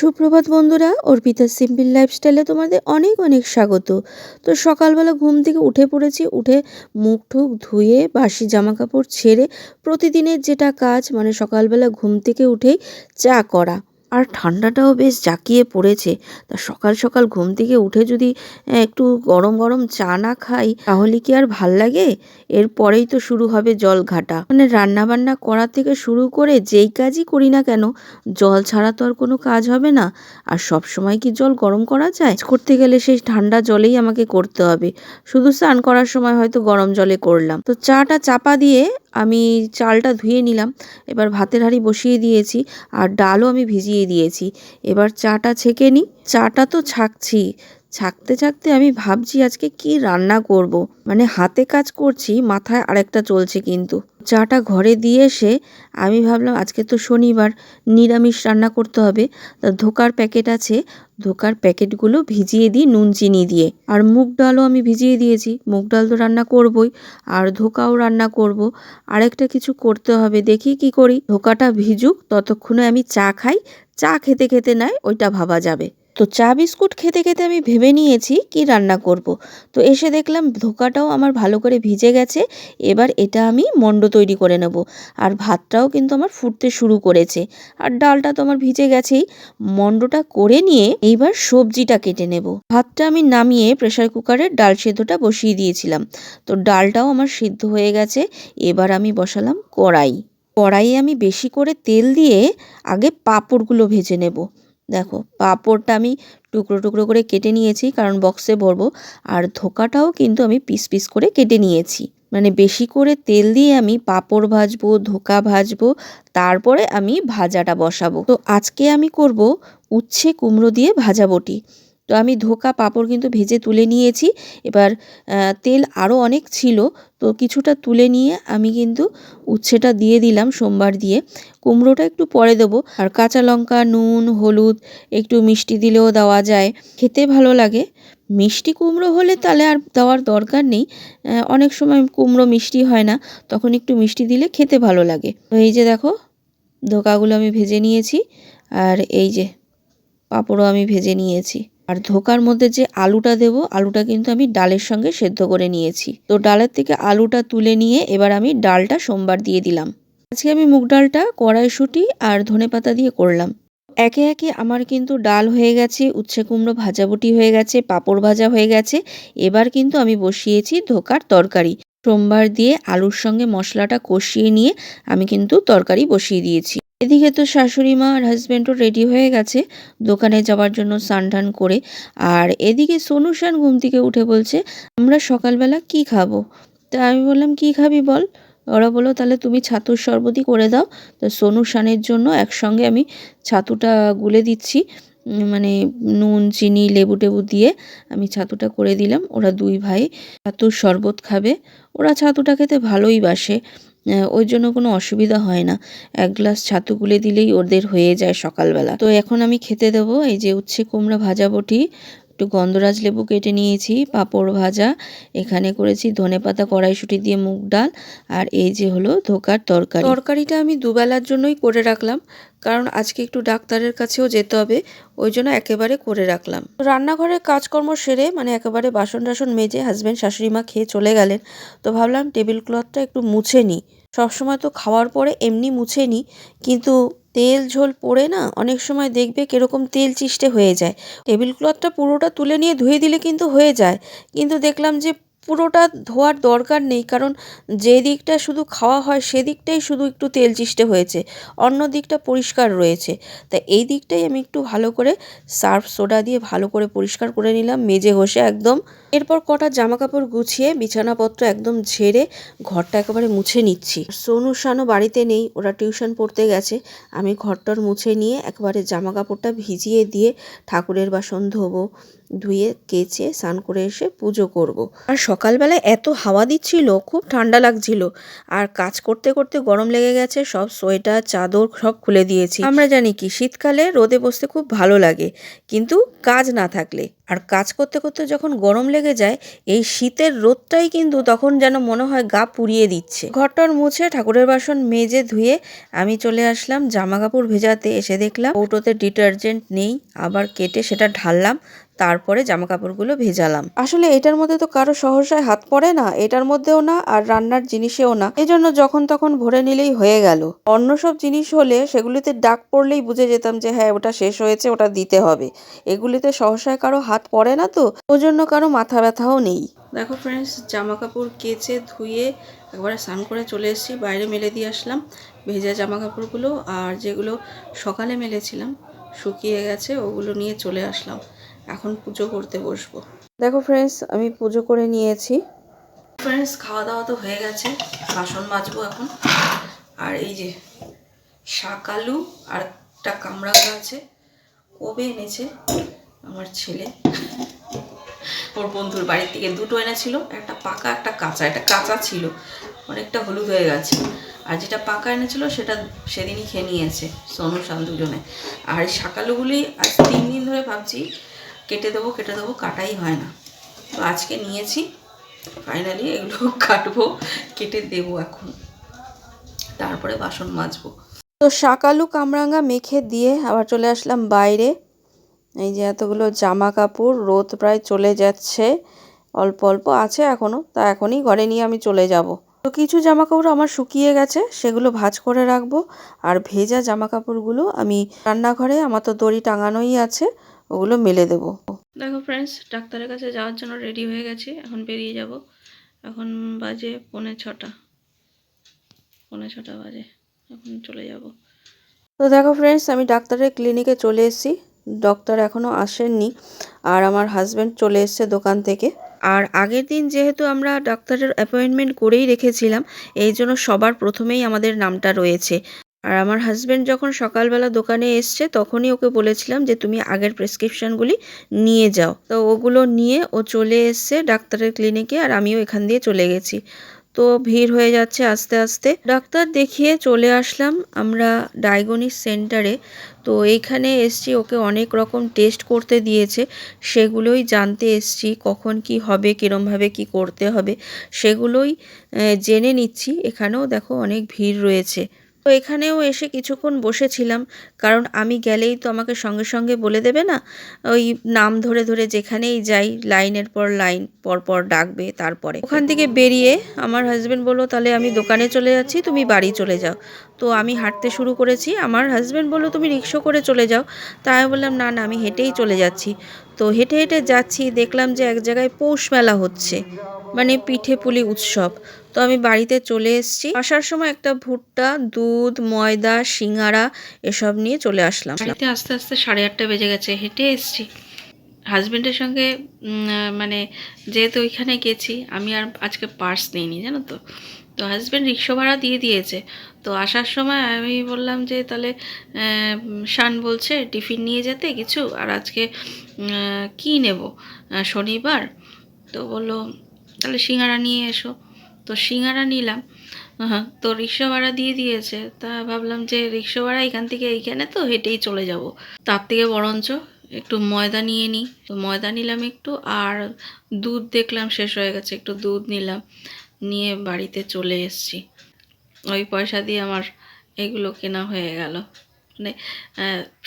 সুপ্রভাত বন্ধুরা, অর্পিতা সিম্পল লাইফস্টাইলে তোমাদের অনেক অনেক স্বাগত। তো সকালবেলা ঘুম থেকে উঠে পড়েছি, উঠে মুখ ঠুক ধুয়ে বাসি জামা কাপড় ছেড়ে প্রতিদিনের যেটা কাজ মানে সকালবেলা ঘুম থেকে উঠেই চা করা। আর ঠান্ডাটাও বেশ জাঁকিয়ে পড়েছে। তা সকাল সকাল ঘুম থেকে উঠে যদি একটু গরম গরম চা না খাই, তাহলে কি আর ভালো লাগে? এরপরেই তো শুরু হবে জল ঘাটা। মানে রান্নাবান্না করা থেকে শুরু করে যেই কাজই করি না কেন, জল ছাড়া তো আর কোনো কাজ হবে না। আর সব সময় কি জল গরম করা যায়? করতে গেলে সেই ঠান্ডা জলেই আমাকে করতে হবে। শুধু স্নান করার সময় হয়তো গরম জলে করলাম। তো চাটা চাপা দিয়ে আমি চালটা ধুয়ে নিলাম। এবার ভাতের হাঁড়ি বসিয়ে দিয়েছি। আর ডালও আমি ভিজিয়ে দিয়েছি। এবার চাটা ছেঁকে নিই চাটা তো ছাকছি। ছাকতে ছাকতে আমি ভাবছি আজকে কি রান্না করব। মানে হাতে কাজ করছি, মাথায় আরেকটা চলছে কিন্তু। চাটা ঘরে দিয়ে এসে আমি ভাবলাম আজকে তো শনিবার, নিরামিষ রান্না করতে হবে। তা ধোকার প্যাকেট আছে, ধোকার প্যাকেটগুলো ভিজিয়ে দিই নুন, চিনি দিয়ে। আর মুগ ডালও আমি ভিজিয়ে দিয়েছি। মুগ ডাল তো রান্না করবই, আর ধোকাও রান্না করব। আরেকটা কিছু করতে হবে, দেখি কি করি। ধোকাটা ভিজুক, ততক্ষণে আমি চা খাই। চা খেতে খেতে নাই ওইটা ভাবা যাবে। তো চা বিস্কুট খেতে খেতে আমি ভেবে নিয়েছি কি রান্না করব। তো এসে দেখলাম ধোকাটাও আমার ভালো করে ভিজে গেছে, এবার এটা আমি মণ্ড তৈরি করে নেব। আর ভাতটাও কিন্তু আমার ফুটতে শুরু করেছে। আর ডালটা তো আমার ভিজে গেছেই। মণ্ডটা করে নিয়ে এইবার সবজিটা কেটে নেব। ভাতটা আমি নামিয়ে প্রেশার কুকারে ডাল সেদ্ধটা বসিয়ে দিয়েছিলাম। তো ডালটাও আমার সিদ্ধ হয়ে গেছে, এবার আমি বসালাম কড়াই। কড়াইয়ে আমি বেশি করে তেল দিয়ে আগে পাঁপড়গুলো ভেজে নেব। দেখো, পাঁপড়টা আমি টুকরো টুকরো করে কেটে নিয়েছি, কারণ বক্সে ভরবো। আর ধোকাটাও কিন্তু আমি পিস পিস করে কেটে নিয়েছি। মানে বেশি করে তেল দিয়ে আমি পাঁপড় ভাজবো, ধোকা ভাজবো, তারপরে আমি ভাজাটা বসাবো। তো আজকে আমি করব উচ্ছে কুমড়ো দিয়ে ভাজা বটি। তো আমি ধোকা পাঁপড় কিন্তু ভেজে তুলে নিয়েছি। এবার তেল আরও অনেক ছিল, তো কিছুটা তুলে নিয়ে আমি কিন্তু উচ্ছেটা দিয়ে দিলাম সোমবার দিয়ে। কুমড়োটা একটু পরে দেবো। আর কাঁচা লঙ্কা, নুন, হলুদ একটু মিষ্টি দিলেও দেওয়া যায়। খেতে ভালো লাগে। মিষ্টি কুমড়ো হলে তাহলে আর দেওয়ার দরকার নেই। অনেক সময় কুমড়ো মিষ্টি হয় না, তখন একটু মিষ্টি দিলে খেতে ভালো লাগে। তো এই যে দেখো, ধোকাগুলো আমি ভেজে নিয়েছি। আর এই যে পাঁপড়ও আমি ভেজে নিয়েছি। আর ধোকার মধ্যে যে আলুটা দেব, আলুটা কিন্তু আমি ডালের সঙ্গে সেদ্ধ করে নিয়েছি। তো ডালের থেকে আলুটা তুলে নিয়ে এবার আমি ডালটা সোমবার দিয়ে দিলাম। আজকে আমি মুগ ডালটা, কড়াইশুঁটি আর ধনে পাতা দিয়ে করলাম। একে একে আমার কিন্তু ডাল হয়ে গেছে, উচ্ছে কুমড়ো ভাজাবুটি হয়ে গেছে, পাঁপড় ভাজা হয়ে গেছে। এবার কিন্তু আমি বসিয়েছি ধোকার তরকারি। সোমবার দিয়ে আলুর সঙ্গে মশলাটা কষিয়ে নিয়ে আমি কিন্তু তরকারি বসিয়ে দিয়েছি। এদিকে তো শাশুড়ি মা আর হাজব্যান্ডও রেডি হয়ে গেছে। দোকানে যাওয়ার জন্য স্নান করে। আর এদিকে সোনু শান ঘুম থেকে উঠে বলছে, আমরা সকালবেলা কি খাব? তা আমি বললাম, কি খাবি বল? ওরা বলল, তাহলে তুমি ছাতুর শরবতই করে দাও। তো সোনু শানের জন্য একসঙ্গে আমি ছাতুটা গুলে দিচ্ছি। মানে নুন, চিনি, লেবু টেবু দিয়ে আমি ছাতুটা করে দিলাম। ওরা দুই ভাই ছাতুর শরবত খাবে। ওরা ছাতুটা খেতে ভালোই বাসে। ওই জন্য কোনো অসুবিধা হয় না। এক গ্লাস ছাতু গুলে দিলেই ওদের হয়ে যায় সকালবেলা। তো এখন আমি খেতে দেবো, এই যে উচ্ছে কুমড়া ভাজা বটি একটু গন্ধরাজ লেবু কেটে নিয়েছি, পাঁপড় ভাজা, এখানে করেছি ধনে পাতা কড়াইশুটি দিয়ে মুগ ডাল, আর এই যে হলো ধোকার তরকারি। তরকারিটা আমি দুবেলার জন্যই করে রাখলাম, কারণ আজকে একটু ডাক্তারের কাছেও যেতে হবে, ওই জন্য একেবারে করে রাখলাম। রান্নাঘরের কাজকর্ম সেরে মানে একেবারে বাসন টাসন মেজে হাজব্যান্ড শাশুড়ি মা খেয়ে চলে গেলেন, তো ভাবলাম টেবিল ক্লথটা একটু মুছে নিই সবসময় তো খাওয়ার পরে এমনি মুছে নিই কিন্তু তেল ঝোল পড়ে না, অনেক সময় দেখবে কীরকম তেল চিষ্টে হয়ে যায়। টেবিল ক্লথটা পুরোটা তুলে নিয়ে ধুয়ে দিলে কিন্তু হয়ে যায়। কিন্তু দেখলাম যে পুরোটা ধোয়ার দরকার নেই, কারণ যে দিকটা শুধু খাওয়া হয় সেদিকটাই শুধু একটু তেল চিষ্টে হয়েছে, অন্য দিকটা পরিষ্কার রয়েছে। তা এই দিকটাই আমি একটু ভালো করে সার্ফ সোডা দিয়ে ভালো করে পরিষ্কার করে নিলাম, মেজে ঘষে একদম এরপর কটা জামা কাপড় গুছিয়ে বিছানাপত্র একদম ঝেড়ে ঘরটা একেবারে মুছে নিচ্ছি। সোনু শানও বাড়িতে নেই, ওরা টিউশন পড়তে গেছে। আমি ঘরটার মুছে নিয়ে একবারে জামা কাপড়টা ভিজিয়ে দিয়ে ঠাকুরের বাসন ধোবো, ধুয়ে কেচে স্নান করে এসে পুজো করব। আর সকালবেলায় এত হাওয়া দিচ্ছিল, খুব ঠান্ডা লাগছিল। আর কাজ করতে করতে গরম লেগে গেছে, সব সোয়েটার, চাদর সব খুলে দিয়েছি। আমরা জানি কি, শীতকালে রোদে বসতে খুব ভালো লাগে, কিন্তু কাজ না থাকলে। আর কাজ করতে করতে যখন গরম লেগে লেগে যায়, এই শীতের রোদটাই কিন্তু তখন যেন মনে হয় গা পুড়িয়ে দিচ্ছে। ঘরটার মুছে ঠাকুরের বাসন মেজে ধুয়ে আমি চলে আসলাম জামা কাপড় ভেজাতে। এসে দেখলাম কৌটোতে ডিটারজেন্ট নেই, আবার কেটে সেটা ঢাললাম। তারপরে জামা কাপড়গুলো ভেজালাম। আসলে এটার মধ্যে তো কারও সহসায় হাত পড়ে না এটার মধ্যেও না আর রান্নার জিনিসেও না। এই জন্য যখন তখন ভরে নিলেই হয়ে গেল। অন্য সব জিনিস হলে সেগুলিতে ডাক পড়লেই বুঝে যেতাম যে হ্যাঁ ওটা শেষ হয়েছে ওটা দিতে হবে। এগুলিতে সহসায় কারও হাত পড়ে না তো ওই জন্য কারও মাথা ব্যথাও নেই। দেখো ফ্রেন্ডস জামা কাপড় কেচে ধুয়ে একবারে স্নান করে চলে এসেছি বাইরে মেলে দিয়ে আসলাম ভেজা জামা কাপড়গুলো আর যেগুলো সকালে মেলেছিলাম শুকিয়ে গেছে ওগুলো নিয়ে চলে আসলাম। এখন পুজো করতে বসবো। দেখো ফ্রেন্ডস আমি পুজো করে নিয়েছি। ফ্রেন্ডস খাওয়া দাওয়া তো হয়ে গেছে বাসন মাজবো এখন। আর এই যে শাক আলু আর একটা কামরাঙ্গা আছে কবে এনেছে আমার ছেলে? ওর বন্ধুর বাড়ির থেকে দুটো এনেছিল একটা পাকা একটা কাঁচা। একটা কাঁচা ছিল অনেকটা হলুদ হয়ে গেছে। আর যেটা পাকা এনেছিল সেটা সেদিনই খেয়ে নিয়েছে সোনু শাল দুজনে। আর এই শাকালুগুলি আজ তিন দিন ধরে ভাবছি কেটে দেবো কেটে দেবো, কাটাই হয় না। তো আজকে নিয়েছি। ফাইনালি এগুলো কাটবো, কেটে দেবো এখন। তারপরে বাসন মাজবো। তো শাকালু কামরাঙ্গা মেখে দিয়ে আবার চলে আসলাম বাইরে। এই যে এতগুলো জামা কাপড় রোদ প্রায় চলে যাচ্ছে। অল্প অল্প আছে এখনও তা এখনই ঘরে নিয়ে আমি চলে যাব। তো কিছু জামা কাপড় আমার শুকিয়ে গেছে, সেগুলো ভাঁজ করে রাখব। আর ভেজা জামা কাপড়গুলো আমি রান্নাঘরে, আমার তো দড়ি টাঙানোই আছে। ওগুলো মেলে দেবো। দেখো ফ্রেন্ডস ডাক্তারের কাছে যাওয়ার জন্য রেডি হয়ে গেছি এখন বেরিয়ে যাব। এখন বাজে পৌনে ছটা। পৌনে ছটা বাজে এখন চলে যাব। তো দেখো ফ্রেন্ডস আমি ডাক্তারের ক্লিনিকে চলে এসেছি। ডক্টর এখনও আসেননি। আর আমার হাজব্যান্ড চলে এসছে দোকান থেকে। আর আগের দিন যেহেতু আমরা ডাক্তারের অ্যাপয়েন্টমেন্ট করেই রেখেছিলাম এই জন্য সবার প্রথমেই আমাদের নামটা রয়েছে। আর আমার হাজব্যান্ড যখন সকালবেলা দোকানে এসছে, তখনই ওকে বলেছিলাম যে, তুমি আগের প্রেসক্রিপশনগুলি নিয়ে যাও। তো ওগুলো নিয়ে ও চলে এসছে ডাক্তারের ক্লিনিকে আর আমিও এখান দিয়ে চলে গেছি। তো ভিড় হয়ে যাচ্ছে আস্তে আস্তে। ডাক্তার দেখিয়ে চলে আসলাম আমরা ডায়াগনিস সেন্টারে তো এইখানে এসছি, ওকে অনেক রকম টেস্ট করতে দিয়েছে। সেগুলোই জানতে এসছি, কখন কি হবে কীরমভাবে কি করতে হবে। সেগুলোই জেনে নিচ্ছি। এখানেও দেখো অনেক ভিড় রয়েছে। তো এখানেও এসে কিছুক্ষণ বসেছিলাম, কারণ আমি গেলেই তো আমাকে সঙ্গে সঙ্গে বলে দেবে না, ওই নাম ধরে ধরে যেখানেই যাই, লাইনের পর লাইন, পর পর ডাকবে, তারপরে। ওখান থেকে বেরিয়ে আমার হাজব্যান্ড বলল, তাহলে আমি দোকানে চলে যাচ্ছি, তুমি বাড়ি চলে যাও। তো আমি হাঁটতে শুরু করেছি। আমার হাজব্যান্ড বলল, তুমি রিক্সা করে চলে যাও। তা আমি বললাম, না না, আমি হেঁটেই চলে যাচ্ছি। তো হেঁটে হেঁটে যাচ্ছি, দেখলাম যে এক জায়গায় পৌষ মেলা হচ্ছে মানে পিঠে পুলি উৎসব। তো আমি বাড়িতে চলে এসেছি। আসার সময় একটা ভুট্টা, দুধ, ময়দা, সিঙ্গারা, এসব নিয়ে চলে আসলাম। বাড়িতে আস্তে আস্তে সাড়ে আটটা বেজে গেছে, হেঁটে এসেছি। হাজবেন্ডের সঙ্গে মানে যেহেতু ওইখানে গেছি, আমি আর আজকে পার্স নিইনি, জানো তো? তো হাজব্যান্ড রিক্সা ভাড়া দিয়ে দিয়েছে। তো আসার সময় আমি বললাম যে, তাহলে শান বলছে টিফিন নিয়ে যেতে কিছু, আর আজকে কী নেব? শনিবার? তো বলল, তাহলে সিঙ্গারা নিয়ে এসো। তো সিঙ্গারা নিলাম। হ্যাঁ তো রিক্সা ভাড়া দিয়ে দিয়েছে। তা ভাবলাম যে, রিক্সা ভাড়া এখান থেকে এইখানে তো হেঁটেই চলে যাব। তার থেকে বরঞ্চ একটু ময়দা নিয়ে নিই। তো ময়দা নিলাম একটু আর দুধ দেখলাম শেষ হয়ে গেছে, একটু দুধ নিলাম। নিয়ে বাড়িতে চলে এসেছি। ওই পয়সা দিয়ে আমার এগুলো কেনা হয়ে গেল। মানে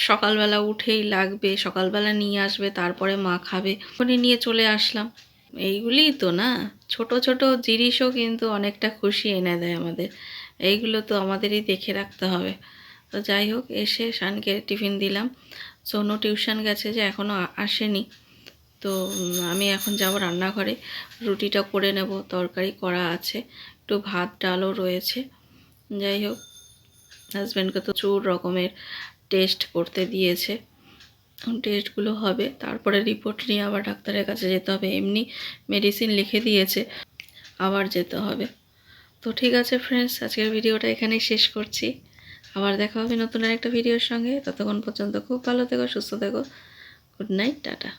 সকালবেলা উঠেই লাগবে, সকালবেলা নিয়ে আসবে, তারপরে মা খাবে। ওখানে নিয়ে চলে আসলাম। এইগুলিই তো না, ছোট ছোট জিনিসও কিন্তু অনেকটা খুশি এনে দেয় আমাদের। এইগুলো তো আমাদেরই দেখে রাখতে হবে। তো যাই হোক, এসে শানকে টিফিন দিলাম। সোনু টিউশন গেছে যে এখনও আসেনি। তো আমি এখন যাব রান্নাঘরে। রুটিটা করে নেব, তরকারি করা আছে, একটু ভাত, ডালও রয়েছে। যাই হোক হাজব্যান্ডকে তো প্রচুর রকমের টেস্ট করতে দিয়েছে। টেস্টগুলো হবে, তারপরে রিপোর্ট নিয়ে আবার ডাক্তারের কাছে যেতে হবে। এমনি মেডিসিন লিখে দিয়েছে, আবার যেতে হবে। তো ঠিক আছে ফ্রেন্ডস আজকের ভিডিওটা এখানেই শেষ করছি। আবার দেখা হবে নতুন আরেকটা ভিডিওর সঙ্গে। ততক্ষণ পর্যন্ত খুব ভালো থেকো, সুস্থ থেকো। Good night, tata.